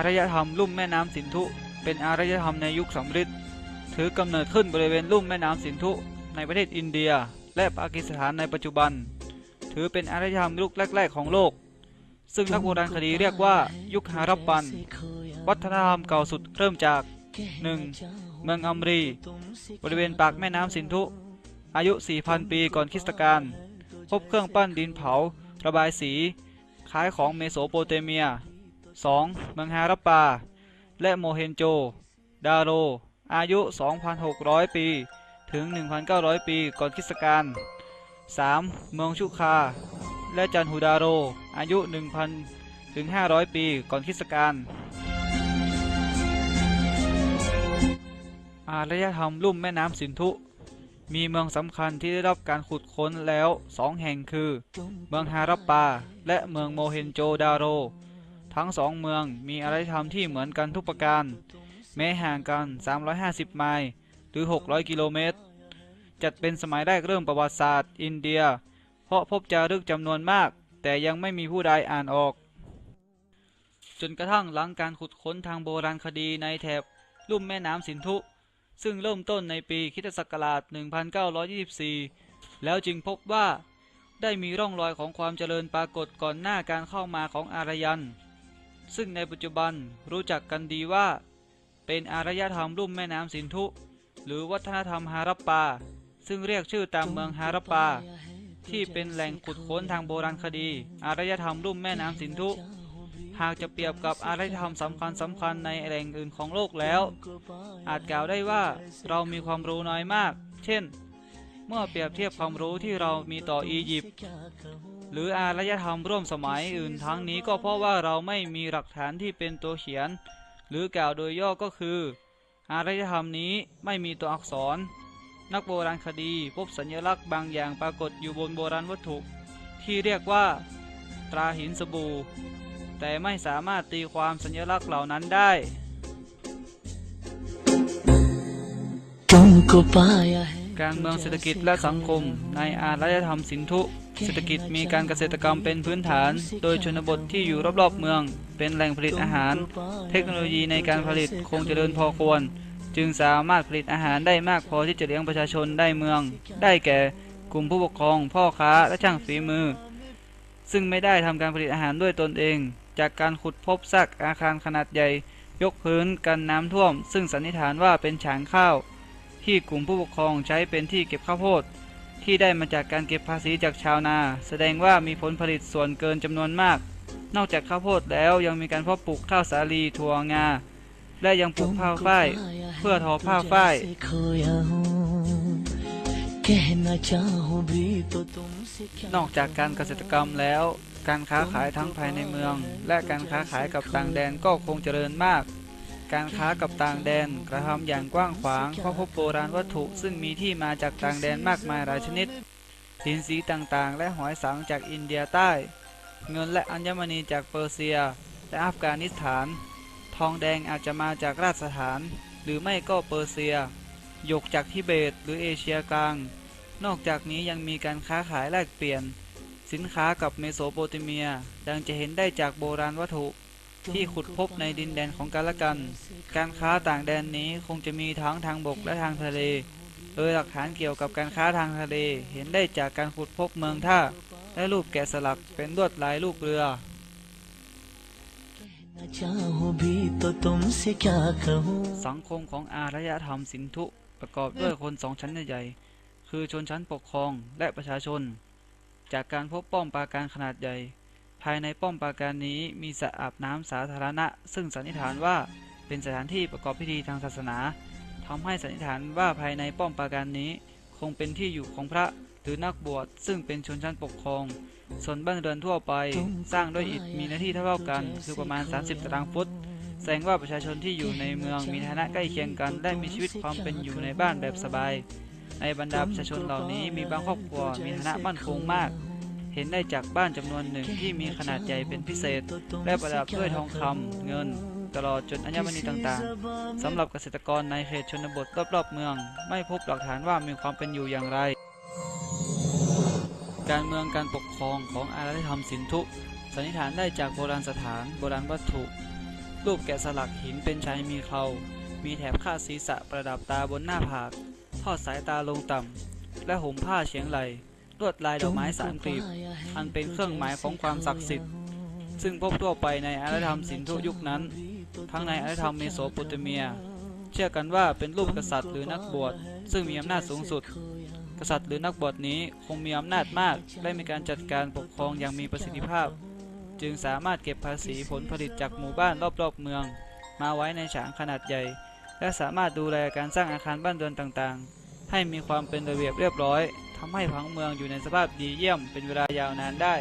ารยธรรมลุ่มแม่น้ำสินธุ เป็นอารยธรรมในยุคสำริดถือกำเนิดขึ้นบริเวณลุ่มแม่น้ำสินธุในประเทศอินเดีย และปากีสถานในปัจจุบัน ถือเป็นอารยธรรมยุคแรก ๆ ของโลก ซึ่งนักโบราณคดีเรียกว่ายุคฮารัปปัน วัฒนธรรมเก่าสุดเริ่มจาก 1. เมืองอัมรี บริเวณปากแม่น้ำสินธุ อายุ 4,000 ปีก่อนคริสตกาลพบเครื่องปั้นดินเผา ระบายสี คล้ายของเมโสโปเตเมีย 2. เมืองฮารัปปา และโมเฮนโจ ดาโร อายุ 2,600 ปี ถึง 1,900 ปีก่อนคริสตกาล 3. เมืองชุคา และจันฮูดาโร อายุ 1,000 ถึง 500 ปีก่อนคริสตกาลอารยธรรมลุ่มแม่น้ำสินธุ มีเมืองสำคัญที่ได้รับการขุดค้นแล้วสองแห่งคือ เมืองฮารัปปา และเมืองโมเฮนโจดาโร ทั้งสองเมืองมีอารยธรรมที่เหมือนกันทุกประการ แม้ห่างกัน 350 ไมล์หรือ 600 กิโลเมตร จัดเป็นสมัยแรกเริ่มประวัติศาสตร์ อินเดีย เพราะพบจารึกจำนวนมาก แต่ยังไม่มีผู้ใดอ่านออก จนกระทั่งหลังการขุดค้นทางโบราณคดีในแถบลุ่มแม่น้ำสินธุ ซึ่งเริ่มต้นในปีคิศักราช 1924 แล้วจึงพบว่าได้มีร่องรอยของความเจริญปรากฏก่อนหน้าการเข้ามาของอารยัน ซึ่งในปัจจุบันรู้จักกันดีว่า เป็นอารยธรรมลุ่มแม่น้ำสินธุ หรือวัฒนธรรมฮารัปปา ซึ่งเรียกชื่อตามเมืองฮารัปปา ที่เป็นแหล่งขุดค้นทางโบราณคดี อารยธรรมลุ่มแม่น้ำสินธุ หากจะเปรียบกับอารยธรรมสำคัญสำคัญในแหล่งอื่นของโลกแล้ว อาจกล่าวได้ว่าเรามีความรู้น้อยมาก เช่น เมื่อเปรียบเทียบความรู้ที่เรามีต่ออียิปต์ หรืออารยธรรมร่วมสมัยอื่นทั้งนี้ก็เพราะว่าเราไม่มีหลักฐานที่เป็นตัวเขียน หรือกล่าวโดยย่อก็คือ อารยธรรมนี้ไม่มีตัวอักษร นักโบราณคดีพบสัญลักษณ์บางอย่างปรากฏอยู่บนโบราณวัตถุ ที่เรียกว่า ตราหินสบู่ แต่ไม่สามารถตีความสัญลักษณ์เหล่านั้นได้ तुमको पाया है การเมืองเศรษฐกิจและสังคม ในอารยธรรมสินธุ เศรษฐกิจมีการเกษตรกรรมเป็นพื้นฐาน โดยชนบทที่อยู่รอบๆเมือง เป็นแหล่งผลิตอาหาร เทคโนโลยีในการผลิตคงเจริญพอควร จึงสามารถผลิตอาหารได้มากพอที่จะเลี้ยงประชาชนได้เมือง ได้แก่กลุ่มผู้ปกครอง พ่อค้าและช่างฝีมือ ซึ่งไม่ได้ทำการผลิตอาหารด้วยตนเอง จากการขุดพบซากอาคารขนาดใหญ่ ยกพื้นกันน้ำท่วม ซึ่งสันนิษฐานว่าเป็นฉางข้าว ที่กลุ่มผู้ปกครองใช้เป็นที่เก็บข้าวโพด ที่ได้มาจากการเก็บภาษีจากชาวนา แสดงว่ามีผลผลิตส่วนเกินจำนวนมาก นอกจากข้าวโพดแล้วยังมีการเพาะปลูกข้าวสาลีถั่วงา และยังปลูกผ้าฝ้ายเพื่อทอผ้าฝ้ายนอกจากการเกษตรกรรมแล้ว การค้าขายทั้งภายในเมือง และการค้าขายกับต่างแดนก็คงเจริญมาก การค้ากับต่างแดน กระทำอย่างกว้างขวางเพราะพบโบราณวัตถุซึ่งมีที่มาจากต่างแดนมากมายหลายชนิดหินสีต่างๆ และหอยสังจากอินเดียใต้ เงินและอัญมณีจากเปอร์เซีย และอัฟกานิสถาน ทองแดงอาจจะมาจากราชสถาน หรือไม่ก็เปอร์เซียหยกจากทิเบตหรือเอเชียกลาง นอกจากนี้ยังมีการค้าขายแลกเปลี่ยน สินค้ากับเมโสโปเตเมีย ดังจะเห็นได้จากโบราณวัตถุ ที่ขุดพบในดินแดนของกานละกัน การค้าต่างแดนนี้คงจะมีทั้งทางบกและทางทะเล โดยหลักฐานเกี่ยวกับการค้าทางทะเลเห็นได้จากการขุดพบเมืองท่า และรูปแกะสลักเป็นลวดลายลูกเรือ สังคมของอารยธรรมสินธุประกอบด้วยคนสองชั้นใหญ่คือชนชั้นปกครองและประชาชน จากการพบป้อมปราการขนาดใหญ่ ภายในป้อมปราการนี้มีสระอาบน้ำสาธารณะ ซึ่งสันนิษฐานว่าเป็นสถานที่ประกอบพิธีทางศาสนาทำให้สันนิษฐานว่าภายในป้อมปราการนี้ คงเป็นที่อยู่ของพระหรือนักบวชซึ่งเป็นชนชั้นปกครอง ส่วนบ้านเรือนทั่วไปสร้างด้วยอิฐมีหน้าที่เท่ากัน คือประมาณ 30 ตารางฟุต แสดงว่าประชาชนที่อยู่ในเมืองมีฐานะใกล้เคียงกันและมีชีวิตความเป็นอยู่ในบ้านแบบสบาย ในบรรดาประชาชนเหล่านี้มีบางครอบครัวมีฐานะมั่นคงมาก เห็นได้จากบ้านจำนวนหนึ่งที่มีขนาดใหญ่เป็นพิเศษ และประดับด้วยทองคำเงิน ตลอดจนอัญมณีต่างๆสำหรับเกษตรกรในเขตชนบทรอบๆเมือง ไม่พบหลักฐานว่ามีความเป็นอยู่อย่างไร การเมืองการปกครองของอารยธรรมสินธุสันนิษฐานได้จากโบราณสถานโบราณวัตถุ รูปแกะสลักหินเป็นชายมีเขามีแถบคาดศีรษะประดับตาบนหน้าผาก ทอดสายตาลงต่ำและห่มผ้าเฉียงไหล ลวดลายดอกไม้สามกลีบอันเป็นเครื่องหมายของความศักดิ์สิทธิ์ ซึ่งพบทั่วไปในอารยธรรมสินธุยุคนั้น ทั้งในอารยธรรมเมโสโปเตเมีย เชื่อกันว่าเป็นรูปกษัตริย์หรือนักบวชซึ่งมีอำนาจสูงสุด กษัตริย์หรือนักบวชนี้คงมีอำนาจมากและมีการจัดการปกครองอย่างมีประสิทธิภาพ จึงสามารถเก็บภาษีผลผลิตจากหมู่บ้านรอบๆเมือง มาไว้ในฉางขนาดใหญ่ และสามารถดูแลการสร้างอาคารบ้านเรือนต่างๆ ให้มีความเป็นระเบียบเรียบร้อย ทำให้ผังเมืองอยู่ในสภาพดีเยี่ยมเป็นเวลายาวนานได้